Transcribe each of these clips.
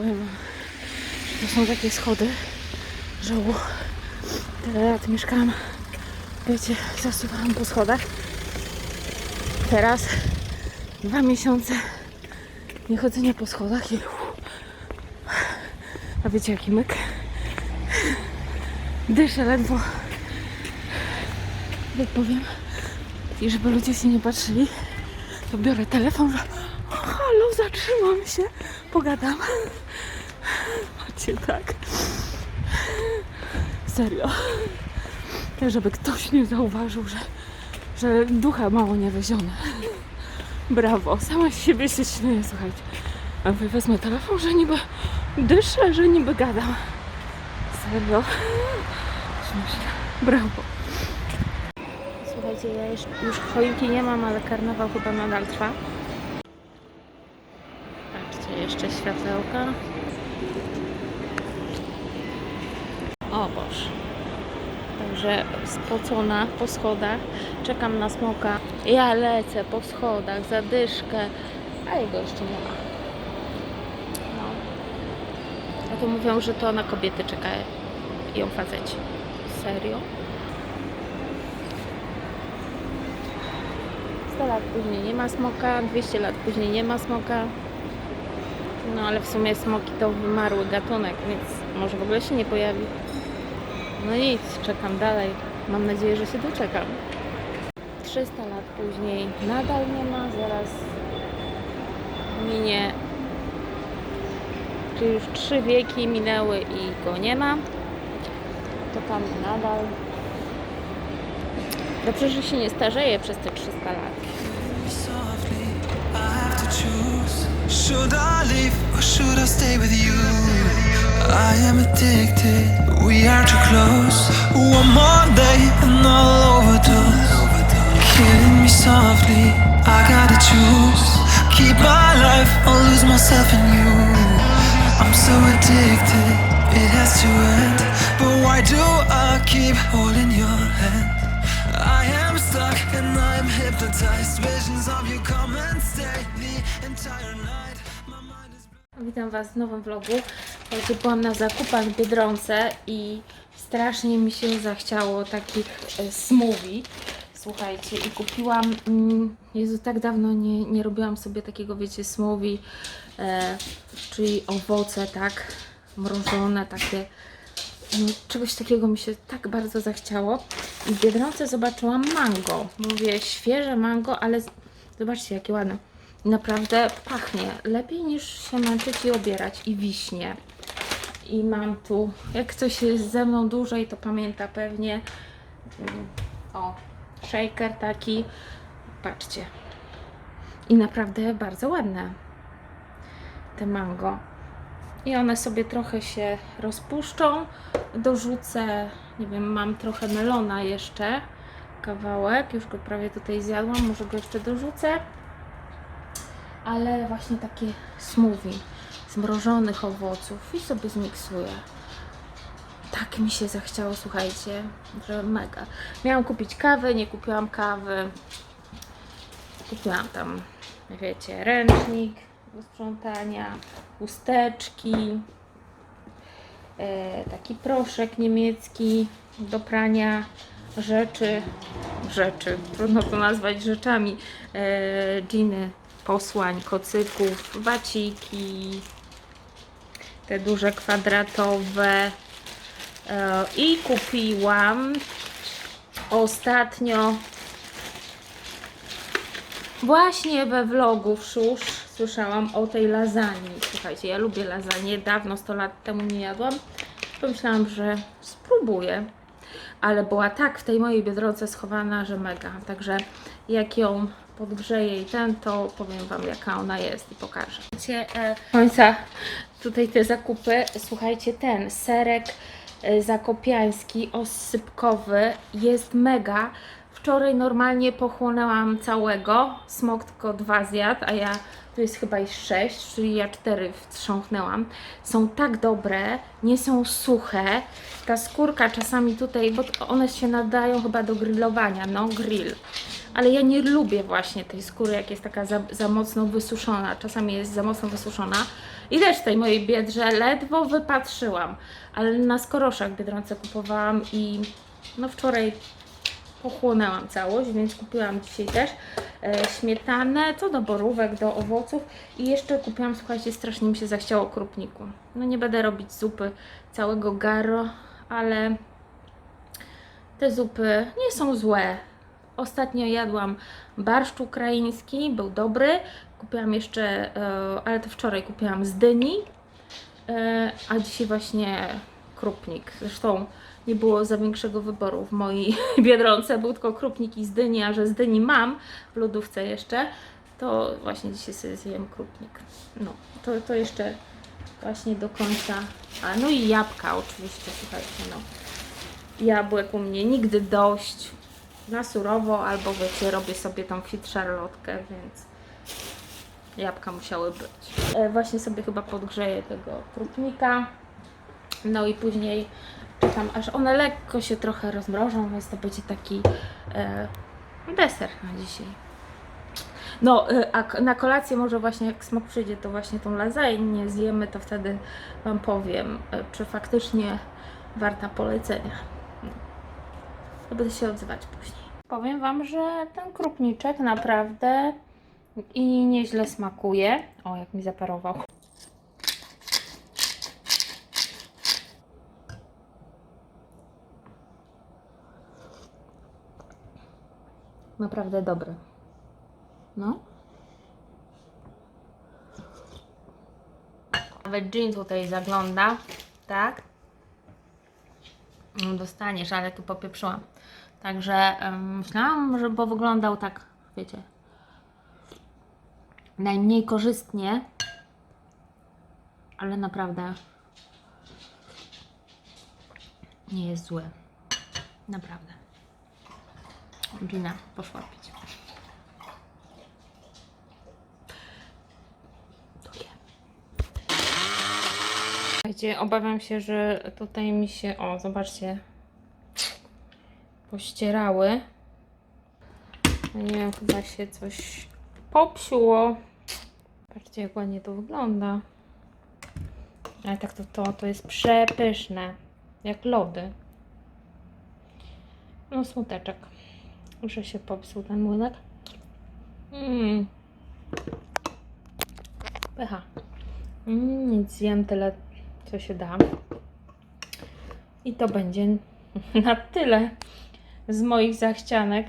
powiem to są takie schody, że u, tyle lat mieszkałam, wiecie, zasuwałam po schodach. Teraz dwa miesiące niechodzenia po schodach i a wiecie jaki myk? Dyszę ledwo. Jak powiem i żeby ludzie się nie patrzyli, to biorę telefon, że "O, halo, zatrzymam się, pogadam. Macie tak. Serio. Żeby ktoś nie zauważył, że, że ducha mało nie wiezione. Brawo, sama z siebie się śmieję, słuchajcie. A wy wezmę telefon, że niby dyszę, że niby gadam. Serio. Śmieszne. Brawo. Słuchajcie, ja już, już choinki nie mam, ale karnawał chyba nadal trwa. Patrzcie, jeszcze światełka. O Boże. Także spocona po schodach. Czekam na smoka. Ja lecę po schodach, zadyszkę, a jego jeszcze nie ma. No. A to mówią, że to na kobiety czekają ją faceci. Serio? 100 lat później nie ma smoka, 200 lat później nie ma smoka. No ale w sumie smoki to wymarły gatunek, więc może w ogóle się nie pojawi. No nic, czekam dalej. Mam nadzieję, że się doczekam. 300 lat później nadal nie ma, zaraz minie. Czy już trzy wieki minęły i go nie ma. Czekamy nadal. Dobrze, że się nie starzeje przez te 300 lat. to. Should I leave or should I stay with you? I am addicted. We are too close. One more day and I'll overdose. Killing me softly. I gotta choose. Keep my life or lose myself in you. I'm so addicted. It has to end. But why do I keep holding your hand? I am stuck and I'm hypnotized. Visions of you come and stay the entire night. My mind is. Witam Was w nowym vlogu. Słuchajcie, byłam na zakupach w Biedronce i strasznie mi się zachciało taki e, smoothie. Słuchajcie, i kupiłam, mm, Jezu, tak dawno nie, nie robiłam sobie takiego, wiecie, smoothie, e, czyli owoce, tak, mrożone, takie, no, czegoś takiego mi się tak bardzo zachciało. I w Biedronce zobaczyłam mango. Mówię, świeże mango, ale zobaczcie, jakie ładne. Naprawdę pachnie lepiej niż się męczyć i obierać. I wiśnie. I mam tu, jak ktoś jest ze mną dłużej, to pamięta pewnie. O, shaker taki. Patrzcie. I naprawdę bardzo ładne. Te mango. I one sobie trochę się rozpuszczą. Dorzucę, nie wiem, mam trochę melona jeszcze. Kawałek, już go prawie tutaj zjadłam, może go jeszcze dorzucę ale właśnie takie smoothie z mrożonych owoców i sobie zmiksuję. Tak mi się zachciało, słuchajcie, że mega. Miałam kupić kawę, nie kupiłam kawy. Kupiłam tam, wiecie, ręcznik do sprzątania, chusteczki, e, taki proszek niemiecki do prania rzeczy, rzeczy, trudno to nazwać rzeczami, e, dżiny, posłań, kocyków, waciki, te duże kwadratowe e, i kupiłam ostatnio Właśnie we vlogu w Szusz słyszałam o tej lasagne. Słuchajcie, ja lubię lasagne. Dawno, 100 lat temu nie jadłam. Pomyślałam, że spróbuję. Ale była tak w tej mojej biedronce schowana, że mega. Także jak ją podgrzeję i ten, to powiem Wam jaka ona jest i pokażę. E, końca tutaj te zakupy. Słuchajcie, ten serek e, zakopiański, ossypkowy jest mega. Wczoraj normalnie pochłonęłam całego, smok tylko dwa zjadł, a ja tu jest chyba ich sześć, czyli ja cztery wstrząknęłam. Są tak dobre, nie są suche. Ta skórka czasami tutaj, bo one się nadają chyba do grillowania, no grill. Ale ja nie lubię właśnie tej skóry, jak jest taka za, za mocno wysuszona. Czasami jest za mocno wysuszona I też tej mojej biedrze ledwo wypatrzyłam, ale na skoroszach Biedronce kupowałam i no wczoraj pochłonęłam całość, więc kupiłam dzisiaj też e, śmietanę, co do borówek, do owoców i jeszcze kupiłam, słuchajcie, strasznie mi się zachciało krupniku. No nie będę robić zupy całego garo, ale te zupy nie są złe. Ostatnio jadłam barszcz ukraiński, był dobry. Kupiłam jeszcze, e, ale to wczoraj kupiłam z dyni, e, a dzisiaj właśnie krupnik. Zresztą nie było za większego wyboru w mojej biedronce, był tylko krupnik i z dyni, a że z dyni mam w lodówce jeszcze, to właśnie dzisiaj sobie zjem krupnik. No, to, to jeszcze właśnie do końca. A no i jabłka oczywiście, słuchajcie, no. Jabłek u mnie nigdy dość. Na surowo, albo wiecie, robię sobie tą fit szarlotkę, więc jabłka musiały być. E, właśnie sobie chyba podgrzeję tego krupnika. No i później czekam, aż one lekko się trochę rozmrożą, więc to będzie taki e, deser na dzisiaj. No, e, a na kolację może właśnie jak smok przyjdzie, to właśnie tą lasagne zjemy, to wtedy Wam powiem, e, czy faktycznie warta polecenia. No. To będę się odzywać później. Powiem Wam, że ten krupniczek naprawdę i nieźle smakuje. O, jak mi zaparował. Naprawdę dobry. No. Nawet jean tutaj zagląda, tak? No, Dostaniesz, ale tu popieprzyłam. Także em, myślałam, że bo wyglądał tak, wiecie, najmniej korzystnie, ale naprawdę nie jest zły. Naprawdę. Gina poszła pić. Obawiam się, że tutaj mi się, o zobaczcie, pościerały. No Nie wiem, chyba się coś popsuło. Patrzcie, jak ładnie to wygląda. Ale tak to, to, to jest przepyszne. Jak lody. No smuteczek. Że się popsuł ten młynek. Mmm. Pycha. Mm, nic zjem tyle, co się da. I to będzie na tyle z moich zachcianek.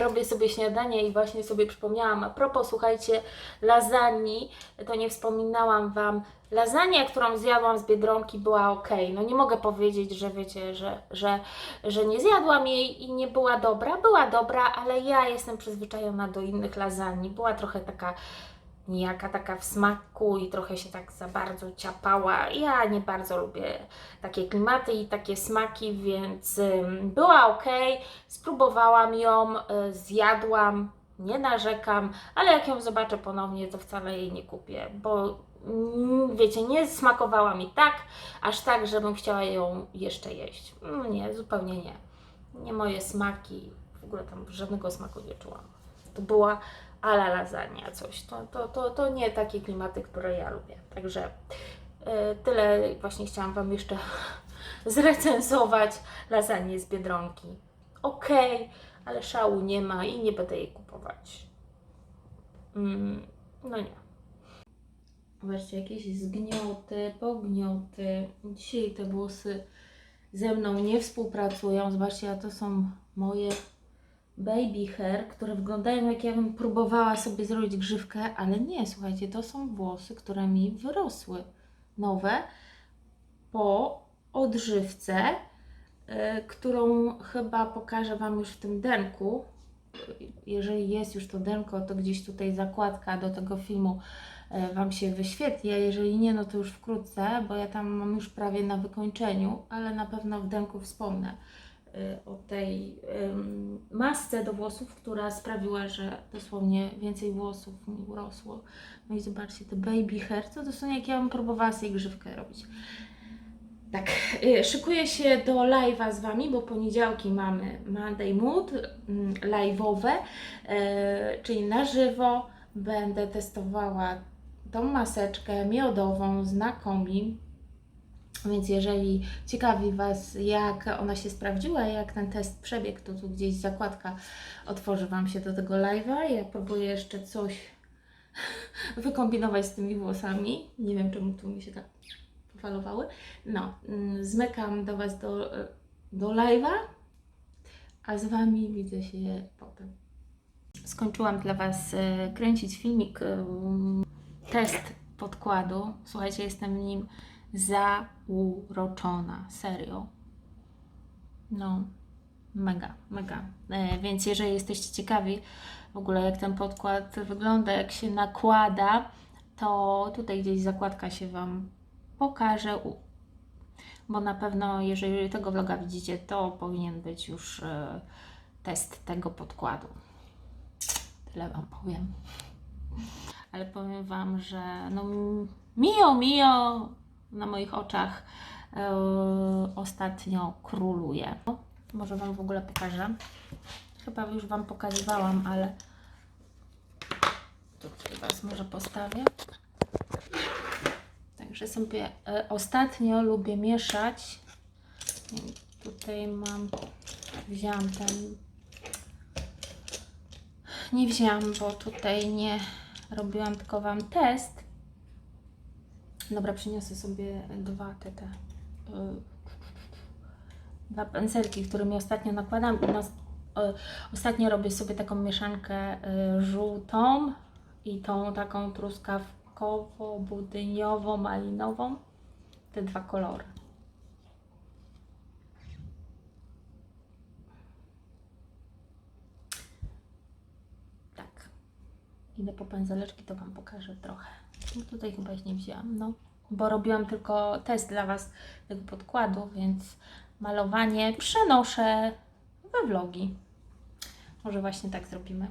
Robię sobie śniadanie i właśnie sobie przypomniałam, a propos, słuchajcie, lasagne, to nie wspominałam Wam, lasagna, którą zjadłam z Biedronki była ok. No nie mogę powiedzieć, że wiecie, że, że, że nie zjadłam jej i nie była dobra. Była dobra, ale ja jestem przyzwyczajona do innych lasagne. Była trochę taka nijaka taka w smaku i trochę się tak za bardzo ciapała. Ja nie bardzo lubię takie klimaty i takie smaki, więc była ok. Spróbowałam ją, y, zjadłam, nie narzekam, ale jak ją zobaczę ponownie, to wcale jej nie kupię, bo mm, wiecie, nie smakowała mi tak, aż tak, żebym chciała ją jeszcze jeść. Mm, Nie, zupełnie nie. Nie moje smaki, w ogóle tam żadnego smaku nie czułam. To była ala lasagna coś. To, to, to, to nie takie klimaty, które ja lubię. Także e, tyle właśnie chciałam Wam jeszcze zrecenzować lasagne z Biedronki. Okej, ale szału nie ma i nie będę jej kupować. Mm, no nie. Zobaczcie, jakieś zgnioty, pognioty. Dzisiaj te włosy ze mną nie współpracują. Zobaczcie, a to są moje baby hair, które wyglądają jak ja bym próbowała sobie zrobić grzywkę, ale nie, słuchajcie, to są włosy, które mi wyrosły. Nowe po odżywce, y, którą chyba pokażę Wam już w tym denku. Jeżeli jest już to denko, to gdzieś tutaj zakładka do tego filmu y, Wam się wyświetli, a jeżeli nie, no to już wkrótce, bo ja tam mam już prawie na wykończeniu, ale na pewno w denku wspomnę o tej masce do włosów, która sprawiła, że dosłownie więcej włosów mi urosło. No i zobaczcie, te baby hair, to dosłownie jak ja bym próbowała sobie grzywkę robić. Tak, y, szykuję się do live'a z Wami, bo poniedziałki mamy Monday Mood, live'owe, y, czyli na żywo. Będę testowała tą maseczkę miodową z Nakomi. Więc jeżeli ciekawi Was, jak ona się sprawdziła, jak ten test przebiegł, to tu gdzieś zakładka otworzy Wam się do tego live'a. Ja próbuję jeszcze coś wykombinować z tymi włosami. Nie wiem, czemu tu mi się tak falowały. No, mm, zmykam do Was do, do live'a, a z Wami widzę się potem. Skończyłam dla Was e, kręcić filmik, e, test podkładu. Słuchajcie, jestem nim zauroczona, serio. No, mega, mega. E, więc jeżeli jesteście ciekawi w ogóle jak ten podkład wygląda, jak się nakłada, to tutaj gdzieś zakładka się Wam pokaże, bo na pewno jeżeli tego vloga widzicie, to powinien być już e, test tego podkładu. Tyle Wam powiem. Ale powiem Wam, że no mio, mio na moich oczach e, ostatnio króluje. Może Wam w ogóle pokażę. Chyba już Wam pokazywałam, ale tutaj Was może postawię. Także sobie e, ostatnio lubię mieszać. Tutaj mam, wzięłam ten, nie wzięłam, bo tutaj nie robiłam, tylko Wam test. Dobra, przyniosę sobie dwa te, te y, dwa pędzelki, którymi ostatnio nakładam. Y, ostatnio robię sobie taką mieszankę y, żółtą i tą taką truskawkowo-budyniową-malinową. Te dwa kolory. Tak. Idę po pędzeleczki, to Wam pokażę trochę. No tutaj chyba ich nie wzięłam, no. Bo robiłam tylko test dla Was tego podkładu, więc malowanie przenoszę we vlogi. Może właśnie tak zrobimy.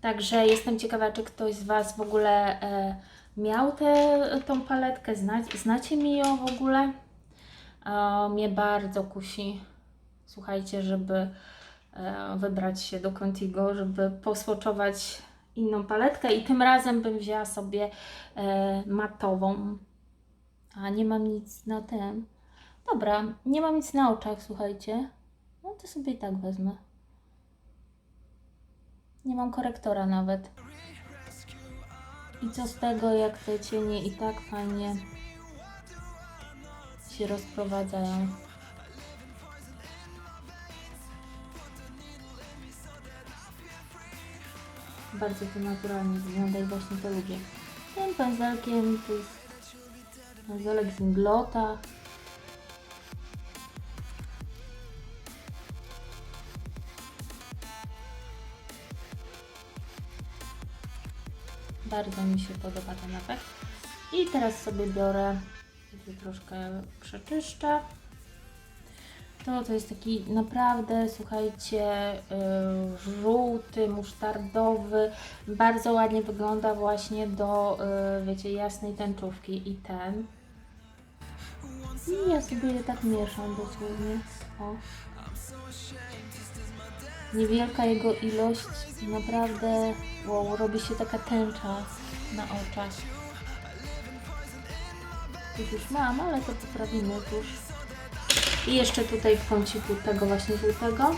Także jestem ciekawa, czy ktoś z Was w ogóle e, miał tę tą paletkę, Zna, znacie mi ją w ogóle? E, mnie bardzo kusi, słuchajcie, żeby e, wybrać się do Contigo, żeby posłoczować inną paletkę i tym razem bym wzięła sobie e, matową. A nie mam nic na tym. Dobra, nie mam nic na oczach, słuchajcie. No to sobie i tak wezmę. Nie mam korektora nawet. I co z tego, jak te cienie i tak fajnie się rozprowadzają. Bardzo to naturalnie wygląda i właśnie to lubię. Tym pędzelkiem to jest pędzelek z Inglota. Bardzo mi się podoba ten efekt. I teraz sobie biorę, troszkę przeczyszczę. To, to jest taki naprawdę, słuchajcie, y, żółty, musztardowy. Bardzo ładnie wygląda właśnie do, y, wiecie, jasnej tęczówki i ten. I ja sobie je tak mieszam dosłownie. O. Niewielka jego ilość, naprawdę, wow, robi się taka tęcza na oczach. Już już mam, ale to poprawimy tuż. I jeszcze tutaj w kąciku tego właśnie żółtego.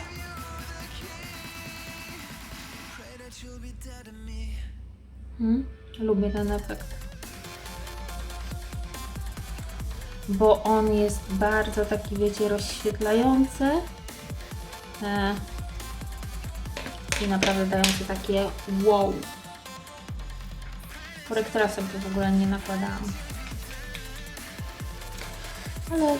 Hmm? Lubię ten efekt. Bo on jest bardzo taki, wiecie, rozświetlający. E, I naprawdę dający takie wow. Korektora sobie w ogóle nie nakładałam. Ale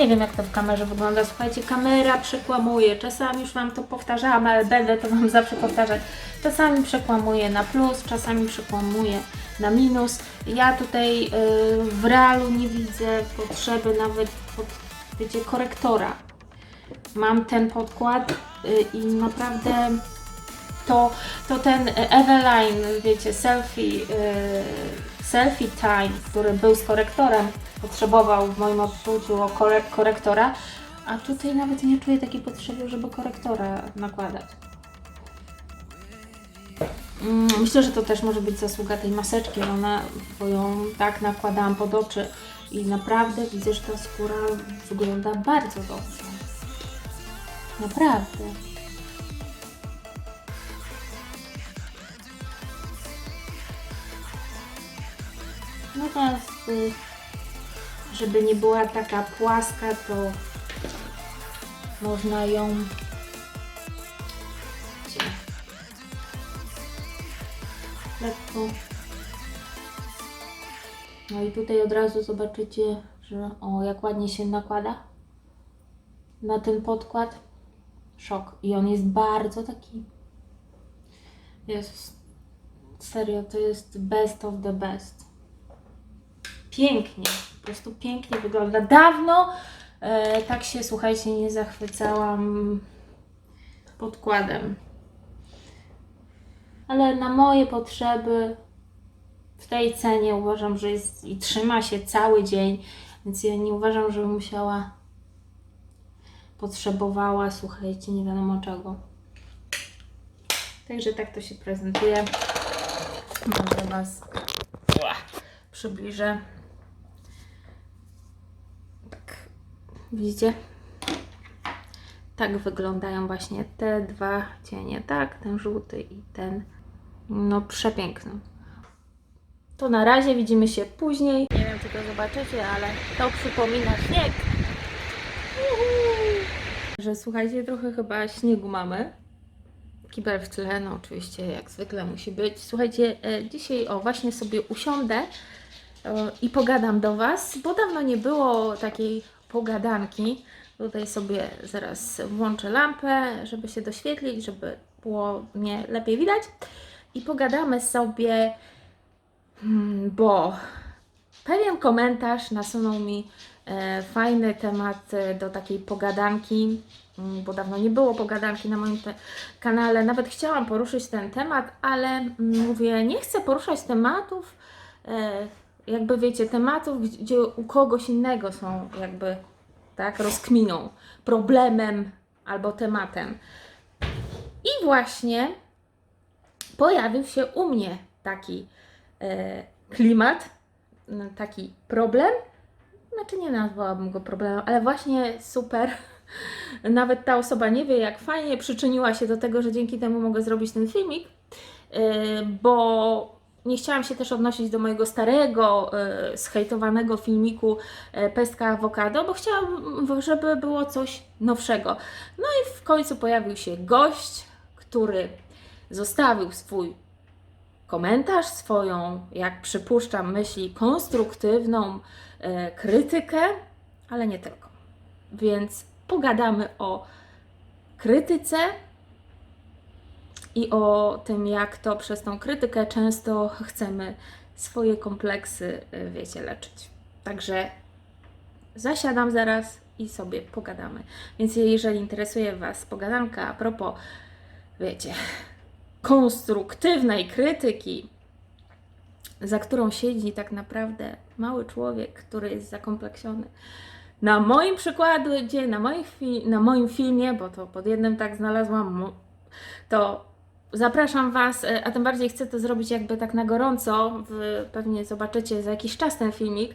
Nie wiem jak to w kamerze wygląda. Słuchajcie, kamera przekłamuje. Czasami już Wam to powtarzałam, ale będę to Wam zawsze powtarzać. Czasami przekłamuje na plus, czasami przekłamuje na minus. Ja tutaj y, w realu nie widzę potrzeby nawet pod, wiecie, korektora. Mam ten podkład y, i naprawdę to, to ten Eveline, wiecie, selfie, yy, selfie time, który był z korektorem, potrzebował w moim odczuciu kore korektora, a tutaj nawet nie czuję takiej potrzeby, żeby korektora nakładać. Mm, Myślę, że to też może być zasługa tej maseczki, ona, bo ją tak nakładałam pod oczy i naprawdę widzę, że ta skóra wygląda bardzo dobrze. Naprawdę. No teraz, y, żeby nie była taka płaska, to można ją lekko. No i tutaj od razu zobaczycie, że o, jak ładnie się nakłada na ten podkład. Szok. I on jest bardzo taki. Jest. Serio, to jest best of the best pięknie, po prostu pięknie wygląda. Dawno e, tak się, słuchajcie, nie zachwycałam podkładem. Ale na moje potrzeby w tej cenie uważam, że jest i trzyma się cały dzień, więc ja nie uważam, żebym musiała, potrzebowała, słuchajcie, nie wiadomo czego. Także tak to się prezentuje. Może Was przybliżę. Widzicie? Tak wyglądają właśnie te dwa cienie, tak? Ten żółty i ten, no przepiękny. To na razie, widzimy się później. Nie wiem, czy to zobaczycie, ale to przypomina śnieg. Uhu. Że słuchajcie, trochę chyba śniegu mamy. Kibel w tle, no oczywiście jak zwykle musi być. Słuchajcie, e, dzisiaj o właśnie sobie usiądę e, i pogadam do Was, bo dawno nie było takiej pogadanki. Tutaj sobie zaraz włączę lampę, żeby się doświetlić, żeby było mnie lepiej widać. I pogadamy sobie, hmm, bo pewien komentarz nasunął mi e, fajny temat e, do takiej pogadanki, mm, bo dawno nie było pogadanki na moim kanale. Nawet chciałam poruszyć ten temat, ale mm, mówię, nie chcę poruszać tematów, e, jakby wiecie, tematów, gdzie- u kogoś innego są jakby tak rozkminą, problemem albo tematem. I właśnie pojawił się u mnie taki e, klimat, taki problem. Znaczy nie nazwałabym go problemem, ale właśnie super. Nawet ta osoba nie wie, jak fajnie przyczyniła się do tego, że dzięki temu mogę zrobić ten filmik, e, bo nie chciałam się też odnosić do mojego starego, e, filmiku e, Pestka Awokado, bo chciałam, żeby było coś nowszego. No i w końcu pojawił się gość, który zostawił swój komentarz, swoją, jak przypuszczam, myśli konstruktywną e, krytykę, ale nie tylko. Więc pogadamy o krytyce i o tym, jak to przez tą krytykę często chcemy swoje kompleksy, y, wiecie, leczyć. Także zasiadam zaraz i sobie pogadamy. Więc jeżeli interesuje Was pogadanka a propos, wiecie, konstruktywnej krytyki, za którą siedzi tak naprawdę mały człowiek, który jest zakompleksiony. Na moim przykładzie, na, na moim filmie, bo to pod jednym tak znalazłam, to zapraszam Was, e, a tym bardziej chcę to zrobić jakby tak na gorąco. Pewnie zobaczycie za jakiś czas ten filmik.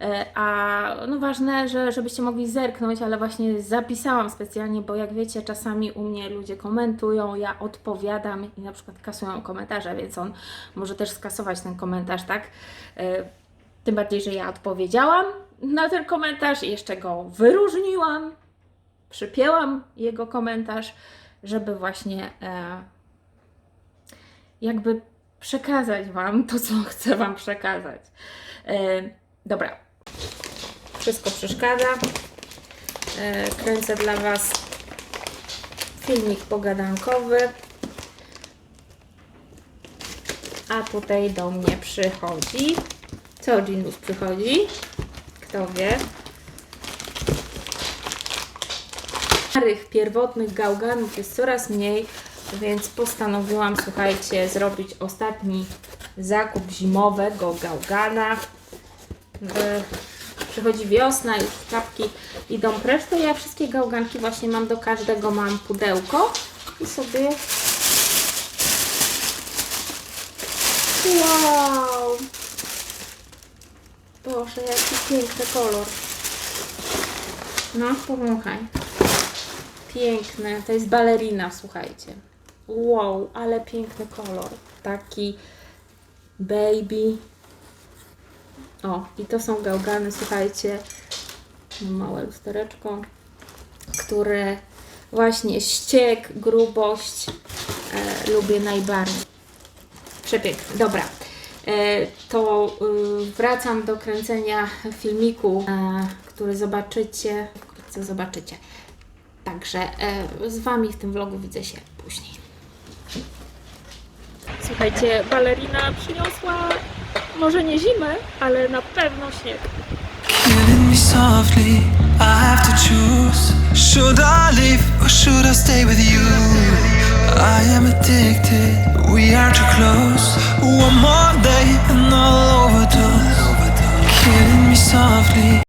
E, A no ważne, że, żebyście mogli zerknąć, ale właśnie zapisałam specjalnie, bo jak wiecie, czasami u mnie ludzie komentują, ja odpowiadam i na przykład kasują komentarze, więc on może też skasować ten komentarz, tak? E, Tym bardziej, że ja odpowiedziałam na ten komentarz i jeszcze go wyróżniłam, przypięłam jego komentarz, żeby właśnie jakby przekazać Wam to, co chcę Wam przekazać. E, dobra, wszystko przeszkadza. e, kręcę dla Was filmik pogadankowy. A tutaj do mnie przychodzi. Co Ginus przychodzi? Kto wie? Starych, pierwotnych gałganów jest coraz mniej, więc postanowiłam, słuchajcie, zrobić ostatni zakup zimowego gałgana. Przychodzi wiosna, już czapki idą precz, to ja wszystkie gałganki właśnie mam, do każdego mam pudełko i sobie... Wow! Boże, jaki piękny kolor. No, powąchaj. Piękne. To jest balerina, słuchajcie. Wow, ale piękny kolor. Taki baby. O, i to są gałgany, słuchajcie. Małe lustereczko, które właśnie ściek, grubość e, lubię najbardziej. Przepiękny. Dobra. E, to y, wracam do kręcenia filmiku, e, który zobaczycie. Wkrótce zobaczycie. Także e, z Wami w tym vlogu widzę się później. Słuchajcie, balerina przyniosła może nie zimę, ale na pewno śnieg. Softly, I have to choose. Should I leave or should I stay with you? I am addicted, we are too close. One more day and I'll overdose. Killing me softly.